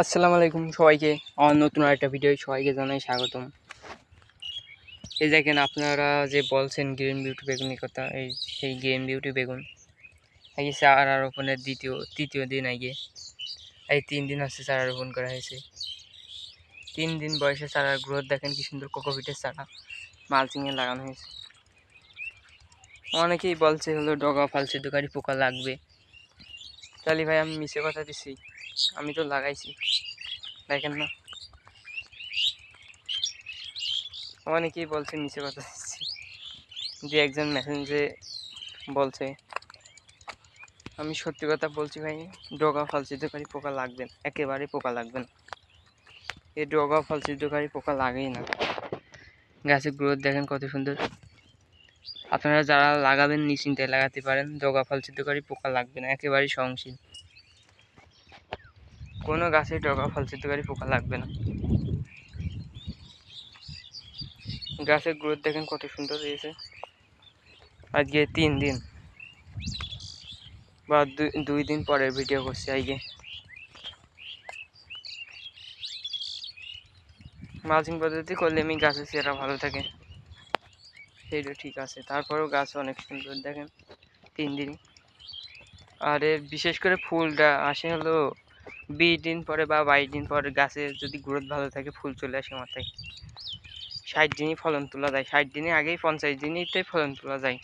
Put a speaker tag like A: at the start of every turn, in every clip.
A: আসসালামু আলাইকুম সবাইকে। আমার নতুন আরেকটা ভিডিও সবাইকে জানাই স্বাগতম। এই দেখেন আপনারা যে বলছেন গ্রিন বিউটি বেগুনের কথা, এই সেই গ্রিন বিউটি বেগুন এই চারা রোপণের দ্বিতীয়, তৃতীয় দিন আগে, এই তিন দিন হচ্ছে চারা রোপণ করা হয়েছে। তিন দিন বয়সে চারার গ্রোথ দেখেন কি সুন্দর কোকোপিটের চারা মালচিংয়ে লাগানো হয়েছে। অনেকেই বলছে হলো, ডগা ফালসি দোকানি পোকা লাগবে। তাহলে ভাই আমি মিশে কথা দিছি। আমি তো লাগাইছি। দেখেন না। অনেকেই বলছে নিচে কথা দিচ্ছি যে একজন মেসেঞ্জে বলছে, আমি সত্যি কথা বলছি ভাই, ডগা ফালসিদ্ধকারী পোকা লাগবে একেবারে পোকা লাগবে না। এই ডগা ফালসিদ্ধকারী পোকা লাগেই না। গাছের গ্রোথ দেখেন কত সুন্দর। আপনারা যারা লাগাবেন নিশ্চিন্তায় লাগাতে পারেন। ডগা ফালসিদ্ধকারী পোকা লাগবে না, একেবারেই সহনশীল। কোনো গাছে ডগা ফল সিদ্ধকারী পোকা লাগবে না। গাছের গ্রোথ দেখেন কত সুন্দর হয়েছে। আজকে তিন দিন। বা দুই দিন পরের ভিডিও করছি আজকে। মালচিং পদ্ধতি করলে আমি গাছের চেহারা ভালো থাকে। সেইটা ঠিক আছে। তারপরেও গাছ অনেক সুন্দর দেখেন, তিন দিন। আর এর বিশেষ করে ফুলটা আসে হলো বিশ দিন পরে বা বাইশ দিন পরে গাছের যদি গ্রোথ ভালো থাকে, ফুল চলে আসে মাথায়। ষাট দিনই ফলন তোলা যায়। ষাট দিনে আগেই পঞ্চাশ দিনেইতে ফলন তোলা যায়।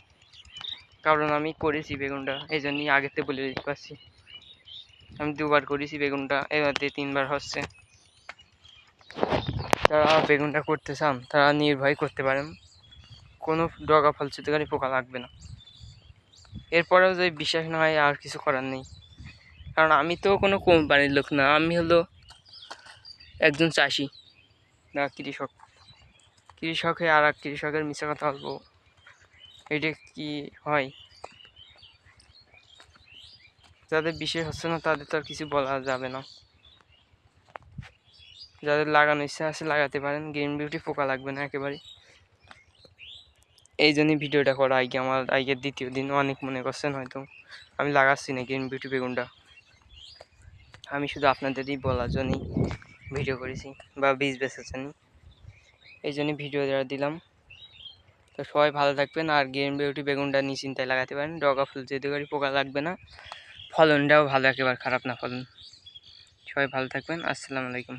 A: কারণ আমি করেছি বেগুনটা এই জন্যই আগেতে বলে দিতে পারছি আমি দুবার করেছি বেগুনটা এবার তিনবার হচ্ছে। তারা বেগুনটা করতে চান, তারা নির্ভয় করতে পারেন। কোনো ডগা ফল চিত্রকারী পোকা লাগবে না। এরপরেও যদি বিশ্বাস না হয় আর কিছু করার নেই। কারণ আমি তো কোনো কোম্পানির লোক না, আমি হলো একজন চাষি। না, কৃষক। কৃষক হয়ে আর এক কৃষকের মিশে কথা বলব। এটা কি হয়? যাদের বিশেষ হচ্ছে না, তাদের তো আর কিছু বলা যাবে না। যাদের লাগানো ইচ্ছা আছে, লাগাতে পারেন। গ্রিন বিউটি পোকা লাগবে না একেবারে। এই জন্যই ভিডিওটা করা। আগে আমার আজকের দ্বিতীয় দিন অনেক মনে করছেন হয়তো। আমি লাগাচ্ছি না গ্রিন বিউটি বেগুনটা? আমি শুধু আপনাদেরই বলার জন্যই ভিডিও করেছি বা বীজ জন্য এই জন্যই ভিডিও দেওয়া দিলাম। তো সবাই ভালো থাকবেন আর গেম বিউটি বেগুনটা নিশ্চিন্তায় লাগাতে পারেন। ডগা ফুল যেতে করি পোকা লাগবে না, ফলনটাও ভালো, একেবারে খারাপ না ফলন। সবাই ভালো থাকবেন। আসসালামু আলাইকুম।